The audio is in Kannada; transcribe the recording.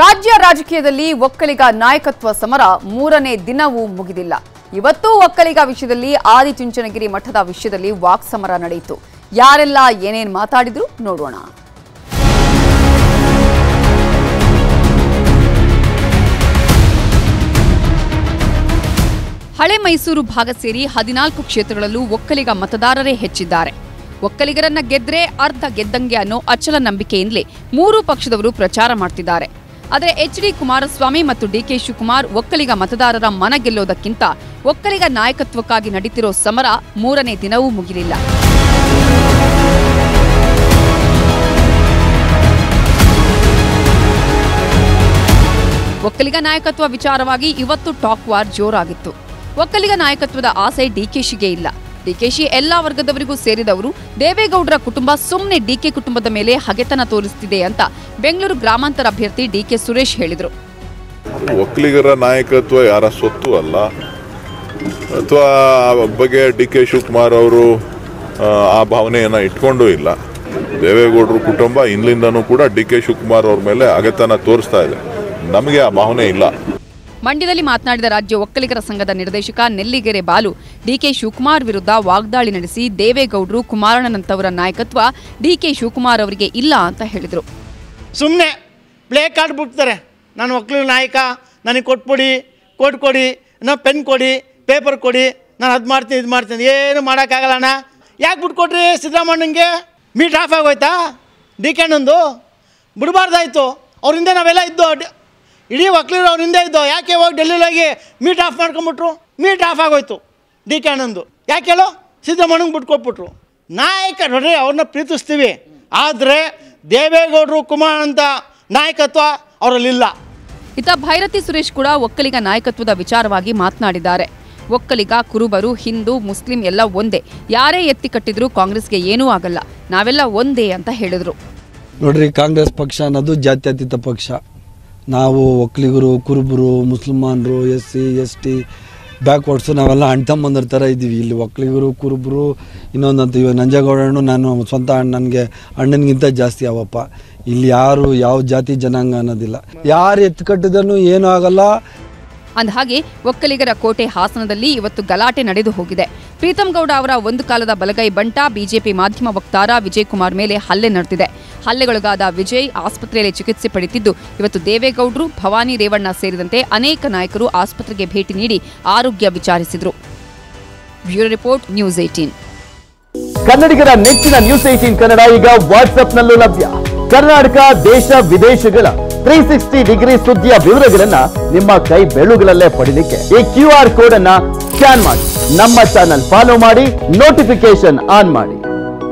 ರಾಜ್ಯ ರಾಜಕೀಯದಲ್ಲಿ ಒಕ್ಕಲಿಗ ನಾಯಕತ್ವ ಸಮರ ಮೂರನೇ ದಿನವೂ ಮುಗಿದಿಲ್ಲ. ಇವತ್ತು ಒಕ್ಕಲಿಗ ವಿಷಯದಲ್ಲಿ ಆದಿಚುಂಚನಗಿರಿ ಮಠದ ವಿಷಯದಲ್ಲಿ ವಾಕ್ ಸಮರ ನಡೆಯಿತು. ಯಾರೆಲ್ಲ ಏನೇನು ಮಾತಾಡಿದ್ರು ನೋಡೋಣ. ಹಳೆ ಮೈಸೂರು ಭಾಗ ಸೇರಿ ಹದಿನಾಲ್ಕು ಕ್ಷೇತ್ರಗಳಲ್ಲೂ ಒಕ್ಕಲಿಗ ಮತದಾರರೇ ಹೆಚ್ಚಿದ್ದಾರೆ. ಒಕ್ಕಲಿಗರನ್ನ ಗೆದ್ರೆ ಅರ್ಧ ಗೆದ್ದಂಗೆ ಅನ್ನೋ ಅಚಲ ನಂಬಿಕೆಯಿಂದಲೇ ಮೂರು ಪಕ್ಷದವರು ಪ್ರಚಾರ ಮಾಡ್ತಿದ್ದಾರೆ. ಆದರೆ ಎಚ್ ಡಿ ಕುಮಾರಸ್ವಾಮಿ ಮತ್ತು ಡಿ ಕೆ ಶಿವಕುಮಾರ್ ಒಕ್ಕಲಿಗ ಮತದಾರರ ಮನ ಗೆಲ್ಲೋದಕ್ಕಿಂತ ಒಕ್ಕಲಿಗ ನಾಯಕತ್ವಕ್ಕಾಗಿ ನಡೀತಿರೋ ಸಮರ ಮೂರನೇ ದಿನವೂ ಮುಗಿಲಿಲ್ಲ. ಒಕ್ಕಲಿಗ ನಾಯಕತ್ವ ವಿಚಾರವಾಗಿ ಇವತ್ತು ಟಾಕ್ ವಾರ್ ಜೋರಾಗಿತ್ತು. ಒಕ್ಕಲಿಗ ನಾಯಕತ್ವದ ಆಸೆ ಡಿಕೆಶಿಗೆ ಇಲ್ಲ. ಡಿಕೆಶಿ ಎಲ್ಲಾ ವರ್ಗದವರಿಗೂ ಸೇರಿದವರು ದೇವೇಗೌಡರ ಕುಟುಂಬ ಸುಮ್ಮನೆ ಡಿಕೆ ಕುಟುಂಬದ ಮೇಲೆ ಹಗೆತನ ತೋರಿಸುತ್ತಿದೆ ಅಂತ ಬೆಂಗಳೂರು ಗ್ರಾಮಾಂತರ ಅಭ್ಯರ್ಥಿ ಡಿಕೆ ಸುರೇಶ್ ಹೇಳಿದರು. ಒಕ್ಕಲಿಗರ ನಾಯಕತ್ವ ಯಾರ ಸೊತ್ತು ಅಲ್ಲ. ಅಥವಾ ಬಗ್ಗೆ ಡಿ ಕೆ ಶಿವಕುಮಾರ್ ಅವರು ಆ, ಆ ಭಾವನೆಯನ್ನು ಇಟ್ಕೊಂಡೂ ಇಲ್ಲ. ದೇವೇಗೌಡರು ಕುಟುಂಬ ಇಲ್ಲಿಂದನೂ ಕೂಡ ಡಿ ಕೆ ಶಿವಕುಮಾರ್ ಅವ್ರ ಮೇಲೆ ಅಗತನ ತೋರಿಸ್ತಾ ಇದೆ. ನಮಗೆ ಆ ಭಾವನೆ ಇಲ್ಲ. ಮಂಡ್ಯದಲ್ಲಿ ಮಾತನಾಡಿದ ರಾಜ್ಯ ಒಕ್ಕಲಿಗರ ಸಂಘದ ನಿರ್ದೇಶಕ ನೆಲ್ಲಿಗೆರೆ ಬಾಲು, ಡಿಕೆ ಶಿವಕುಮಾರ್ ವಿರುದ್ಧ ವಾಗ್ದಾಳಿ ನಡೆಸಿ ದೇವೇಗೌಡರು ಕುಮಾರಣ್ಣನಂತವರ ನಾಯಕತ್ವ ಡಿಕೆ ಶಿವಕುಮಾರ್ ಅವರಿಗೆ ಇಲ್ಲ ಅಂತ ಹೇಳಿದರು. ಸುಮ್ಮನೆ ಪ್ಲೇ ಕಾರ್ಡ್ ಬಿಡ್ತಾರೆ. ನಾನು ಒಕ್ಕಲಿಗ ನಾಯಕ, ನನಗೆ ಕೊಟ್ಬಿಡಿ ಕೋಟ್ ಕೊಡಿ ನಾ ಪೆನ್ ಕೊಡಿ, ಪೇಪರ್ ಕೊಡಿ, ನಾನು ಅದು ಮಾಡ್ತೀನಿ, ಇದು ಮಾಡ್ತೀನಿ, ಏನು ಮಾಡೋಕ್ಕಾಗಲ್ಲ ಅಣ್ಣ. ಯಾಕೆ ಬಿಟ್ಕೊಟ್ರಿ ಸಿದ್ದರಾಮಣ್ಣಂಗೆ ಮೀಟ್ ಆಫ್ ಆಗೋಯ್ತಾ? ಡಿ ಕೆ ಅಣ್ಣಂದು? ಬಿಡಬಾರ್ದಾಯ್ತು. ಅವರಿಂದ ನಾವೆಲ್ಲ ಇದ್ದೋ ಇಡೀ ವಕೀಲರು ಅವ್ರ ಹಿಂದೆ ಇದ್ದೋ ಯಾಕೆ ಹೋಗಿ ಡೆಲ್ಲಿಲೋಗಿ ಮೀಟ್ ಆಫ್ ಮಾಡ್ಕೊಂಬಿಟ್ರು? ಮೀಟ್ ಆಫ್ ಆಗೋಯ್ತು ಡಿ ಕೆ ಅಣ್ಣಂದು ಯಾಕೆ ಹೇಳೋ? ಸಿದ್ದರಾಮಣ್ಣಂಗೆ ಬಿಟ್ಕೊಟ್ಬಿಟ್ರು ನಾಯಕ ನೋಡ್ರಿ ಅವ್ರನ್ನ ಪ್ರೀತಿಸ್ತೀವಿ. ಆದರೆ ದೇವೇಗೌಡರು ಕುಮಾರ್ ಅಂತ ನಾಯಕತ್ವ ಅವರಲ್ಲಿಲ್ಲ ಇತ್ತ ಭೈರತಿ ಸುರೇಶ್ ಕೂಡ ಒಕ್ಕಲಿಗ ನಾಯಕತ್ವದ ವಿಚಾರವಾಗಿ ಮಾತನಾಡಿದ್ದಾರೆ. ಒಕ್ಕಲಿಗ ಕುರುಬರು ಹಿಂದೂ ಮುಸ್ಲಿಂ ಎಲ್ಲ ಒಂದೇ. ಯಾರೇ ಎತ್ತಿ ಕಟ್ಟಿದ್ರು ಕಾಂಗ್ರೆಸ್ಗೆ ಏನೂ ಆಗಲ್ಲ. ನಾವೆಲ್ಲ ಒಂದೇ ಅಂತ ಹೇಳಿದ್ರು. ನೋಡ್ರಿ ಕಾಂಗ್ರೆಸ್ ಪಕ್ಷ ಅನ್ನೋದು ಜಾತ್ಯತೀತ ಪಕ್ಷ. ನಾವು ಒಕ್ಕಲಿಗರು, ಕುರುಬರು, ಮುಸಲ್ಮಾನರು S C S T backwards ನಾವೆಲ್ಲ ಅಣ್ತಂಬಂದ್ರ ಥರ ಇದ್ದೀವಿ. ಇಲ್ಲಿ ಒಕ್ಕಲಿಗರು, ಕುರುಬರು, ಇನ್ನೊಂದಂತ ಇವಾಗ ನಂಜೇಗೌಡಣ್ಣು ನಾನು ಸ್ವಂತ ಅಣ್ಣ, ನನಗೆ ಅಣ್ಣನಿಗಿಂತ ಜಾಸ್ತಿ ಅವಪ್ಪ. ಇಲ್ಲಿ ಯಾರು ಯಾವ ಜಾತಿ ಜನಾಂಗ ಅನ್ನೋದಿಲ್ಲ. ಯಾರು ಎತ್ತು ಕಟ್ಟಿದನು ಏನೂ ಆಗಲ್ಲ. ಅಂದಹಾಗೆ ಒಕ್ಕಲಿಗರ ಕೋಟೆ ಹಾಸನದಲ್ಲಿ ಇವತ್ತು ಗಲಾಟೆ ನಡೆದು ಹೋಗಿದೆ. ಪ್ರೀತಂ ಗೌಡ ಅವರ ಒಂದು ಕಾಲದ ಬಲಗೈ ಬಂಟ ಬಿಜೆಪಿ ಮಾಧ್ಯಮ ವಕ್ತಾರ ವಿಜಯ್ ಕುಮಾರ್ ಮೇಲೆ ಹಲ್ಲೆ ನಡೆದಿದೆ. ಹಲ್ಲೆಗೊಳಗಾದ ವಿಜಯ್ ಆಸ್ಪತ್ರೆಯಲ್ಲಿ ಚಿಕಿತ್ಸೆ ಪಡೆಯುತ್ತಿದ್ದು, ಇವತ್ತು ದೇವೇಗೌಡರು, ಭವಾನಿ, ರೇವಣ್ಣ ಸೇರಿದಂತೆ ಅನೇಕ ನಾಯಕರು ಆಸ್ಪತ್ರೆಗೆ ಭೇಟಿ ನೀಡಿ ಆರೋಗ್ಯ ವಿಚಾರಿಸಿದರು. ಬ್ಯೂರೋ ರಿಪೋರ್ಟ್, ನ್ಯೂಸ್ ಏಟೀನ್ ಕನ್ನಡಿಗರ ನೆಚ್ಚಿನ ನ್ಯೂಸ್ ಏಟೀನ್ ಕನ್ನಡ ಈಗ ವಾಟ್ಸ್ಆಪ್ನಲ್ಲೂ ಲಭ್ಯ. ಕರ್ನಾಟಕ, ದೇಶ, ವಿದೇಶಗಳ ತ್ರೀ ಸಿಕ್ಸ್ಟಿ ಡಿಗ್ರಿ ಸುದ್ದಿಯ ವಿವರಗಳನ್ನ ನಿಮ್ಮ ಕೈ ಬೆಳುಗಳಲ್ಲೇ ಪಡಿಲಿಕ್ಕೆ ಈ ಕ್ಯೂ ಆರ್ ಕೋಡ್ ಅನ್ನ ಸ್ಕ್ಯಾನ್ ಮಾಡಿ. ನಮ್ಮ ಚಾನಲ್ ಫಾಲೋ ಮಾಡಿ ನೋಟಿಫಿಕೇಶನ್ ಆನ್ ಮಾಡಿ.